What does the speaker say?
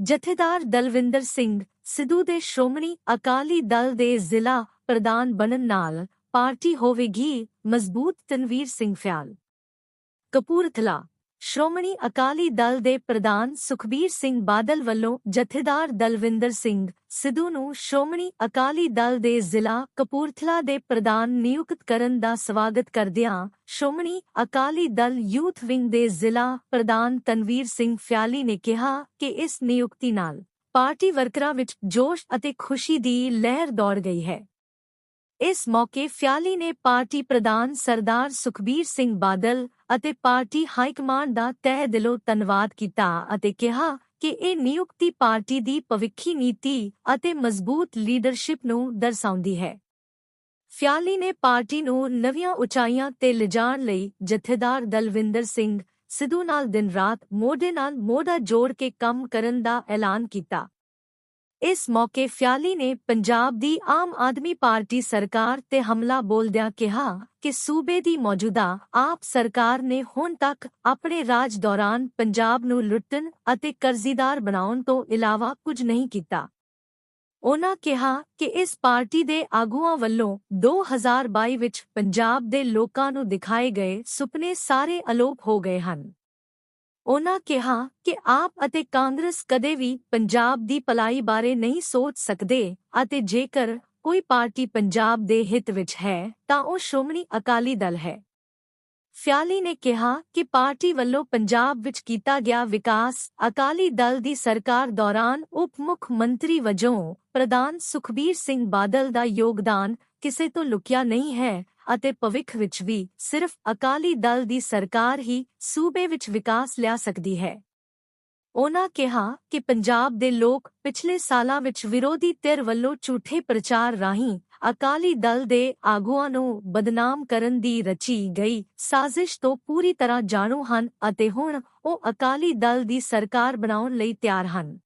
ਜਥੇਦਾਰ ਦਲਵਿੰਦਰ ਸਿੰਘ ਸਿੱਧੂ ਦੇ ਸ਼੍ਰੋਮਣੀ ਅਕਾਲੀ ਦਲ ਦੇ ਜ਼ਿਲ੍ਹਾ ਪ੍ਰਧਾਨ ਬਣਨ ਨਾਲ ਪਾਰਟੀ ਹੋਵੇਗੀ ਮਜ਼ਬੂਤ ਤਨਵੀਰ ਸਿੰਘ ਫਿਆਲ। ਕਪੂਰਥਲਾ ਸ਼੍ਰੋਮਣੀ ਅਕਾਲੀ ਦਲ ਦੇ ਪ੍ਰਧਾਨ ਸੁਖਬੀਰ ਸਿੰਘ ਬਾਦਲ ਵੱਲੋਂ ਜਥੇਦਾਰ ਦਲਵਿੰਦਰ ਸਿੰਘ ਸਿੱਧੂ ਨੂੰ ਸ਼੍ਰੋਮਣੀ ਅਕਾਲੀ ਦਲ ਦੇ ਜ਼ਿਲ੍ਹਾ ਕਪੂਰਥਲਾ ਦੇ ਪ੍ਰਧਾਨ ਨਿਯੁਕਤ ਕਰਨ ਦਾ ਸਵਾਗਤ ਕਰਦਿਆਂ ਸ਼੍ਰੋਮਣੀ ਅਕਾਲੀ ਦਲ ਯੂਥ ਵਿੰਗ ਦੇ ਜ਼ਿਲ੍ਹਾ ਪ੍ਰਧਾਨ ਤਨਵੀਰ ਸਿੰਘ ਫਿਆਲੀ ਨੇ ਕਿਹਾ ਕਿ ਇਸ ਨਿਯੁਕਤੀ ਨਾਲ ਪਾਰਟੀ ਵਰਕਰਾਂ ਵਿੱਚ ਜੋਸ਼ ਅਤੇ ਖੁਸ਼ੀ ਦੀ ਲਹਿਰ ਦੌੜ ਗਈ ਹੈ। ਇਸ ਮੌਕੇ ਫਿਆਲੀ ਨੇ ਪਾਰਟੀ ਪ੍ਰਧਾਨ ਸਰਦਾਰ ਸੁਖਬੀਰ ਸਿੰਘ ਬਾਦਲ ਅਤੇ ਪਾਰਟੀ ਹਾਈਕਮਾਂਡ ਦਾ ਤਹਿ ਦਿਲੋਂ ਧੰਨਵਾਦ ਕੀਤਾ ਅਤੇ ਕਿਹਾ ਕਿ ਇਹ ਨਿਯੁਕਤੀ ਪਾਰਟੀ ਦੀ ਭਵਿੱਖੀ ਨੀਤੀ ਅਤੇ ਮਜ਼ਬੂਤ ਲੀਡਰਸ਼ਿਪ ਨੂੰ ਦਰਸਾਉਂਦੀ ਹੈ। ਫਿਆਲੀ ਨੇ ਪਾਰਟੀ ਨੂੰ ਨਵੀਆਂ ਉਚਾਈਆਂ ਤੇ ਲਿਜਾਣ ਲਈ ਜਥੇਦਾਰ ਦਲਵਿੰਦਰ ਸਿੰਘ ਸਿੱਧੂ ਨਾਲ ਦਿਨ ਰਾਤ ਮੋਢੇ ਨਾਲ ਮੋਢਾ ਜੋੜ ਕੇ ਕੰਮ ਕਰਨ ਦਾ ਐਲਾਨ ਕੀਤਾ। ਇਸ ਮੌਕੇ ਫਿਆਲੀ ਨੇ ਪੰਜਾਬ ਦੀ ਆਮ ਆਦਮੀ ਪਾਰਟੀ ਸਰਕਾਰ ਤੇ ਹਮਲਾ ਬੋਲਦਿਆਂ ਕਿਹਾ ਕਿ ਸੂਬੇ ਦੀ ਮੌਜੂਦਾ ਆਪ ਸਰਕਾਰ ਨੇ ਹੁਣ ਤੱਕ ਆਪਣੇ ਰਾਜ ਦੌਰਾਨ ਪੰਜਾਬ ਨੂੰ ਲੁੱਟਣ ਅਤੇ ਕਰਜ਼ੀਦਾਰ ਬਣਾਉਣ ਤੋਂ ਇਲਾਵਾ ਕੁਝ ਨਹੀਂ ਕੀਤਾ। ਉਨ੍ਹਾਂ ਕਿਹਾ ਕਿ ਇਸ ਪਾਰਟੀ ਦੇ ਆਗੂਆਂ ਵੱਲੋਂ 2022 ਵਿੱਚ ਪੰਜਾਬ ਦੇ ਲੋਕਾਂ ਨੂੰ ਦਿਖਾਏ ਗਏ ਸੁਪਨੇ ਸਾਰੇ ਅਲੋਪ ਹੋ ਗਏ ਹਨ। ਉਨ੍ਹਾਂ ਕਿਹਾ ਕਿ ਆਪ ਅਤੇ ਕਾਂਗਰਸ ਕਦੇ ਵੀ ਪੰਜਾਬ ਦੀ ਭਲਾਈ ਬਾਰੇ ਨਹੀਂ ਸੋਚ ਸਕਦੇ ਅਤੇ ਜੇਕਰ ਕੋਈ ਪਾਰਟੀ ਪੰਜਾਬ ਦੇ ਹਿੱਤ ਵਿੱਚ ਹੈ, ਤਾਂ ਉਹ ਸ਼੍ਰੋਮਣੀ ਅਕਾਲੀ ਦਲ ਹੈ। ਫਿਆਲੀ ਨੇ ਕਿਹਾ ਕਿ ਪਾਰਟੀ ਵੱਲੋਂ ਪੰਜਾਬ ਵਿੱਚ ਕੀਤਾ ਗਿਆ ਵਿਕਾਸ ਅਕਾਲੀ ਦਲ ਦੀ ਸਰਕਾਰ ਦੌਰਾਨ ਉਪ ਮੁੱਖ ਮੰਤਰੀ ਵਜੋਂ ਪ੍ਰਧਾਨ ਸੁਖਬੀਰ ਸਿੰਘ ਬਾਦਲ ਦਾ ਯੋਗਦਾਨ ਕਿਸੇ ਤੋਂ ਲੁਕਿਆ ਨਹੀਂ ਹੈ ਅਤੇ ਭਵਿੱਖ ਵਿੱਚ ਵੀ ਸਿਰਫ ਅਕਾਲੀ ਦਲ ਦੀ ਸਰਕਾਰ ਹੀ ਸੂਬੇ ਵਿੱਚ ਵਿਕਾਸ ਲਿਆ ਸਕਦੀ ਹੈ। ਉਹਨਾਂ ਕਿਹਾ ਕਿ ਪੰਜਾਬ ਦੇ ਲੋਕ ਪਿਛਲੇ ਸਾਲਾਂ ਵਿੱਚ ਵਿਰੋਧੀ ਧਿਰ ਵੱਲੋਂ ਝੂਠੇ ਪ੍ਰਚਾਰ ਰਾਹੀਂ ਅਕਾਲੀ ਦਲ ਦੇ ਆਗੂਆਂ ਨੂੰ ਬਦਨਾਮ ਕਰਨ ਦੀ ਰਚੀ ਗਈ ਸਾਜ਼ਿਸ਼ ਤੋਂ ਪੂਰੀ ਤਰ੍ਹਾਂ ਜਾਣੂ ਹਨ ਅਤੇ ਹੁਣ ਉਹ ਅਕਾਲੀ ਦਲ ਦੀ ਸਰਕਾਰ ਬਣਾਉਣ ਲਈ ਤਿਆਰ ਹਨ।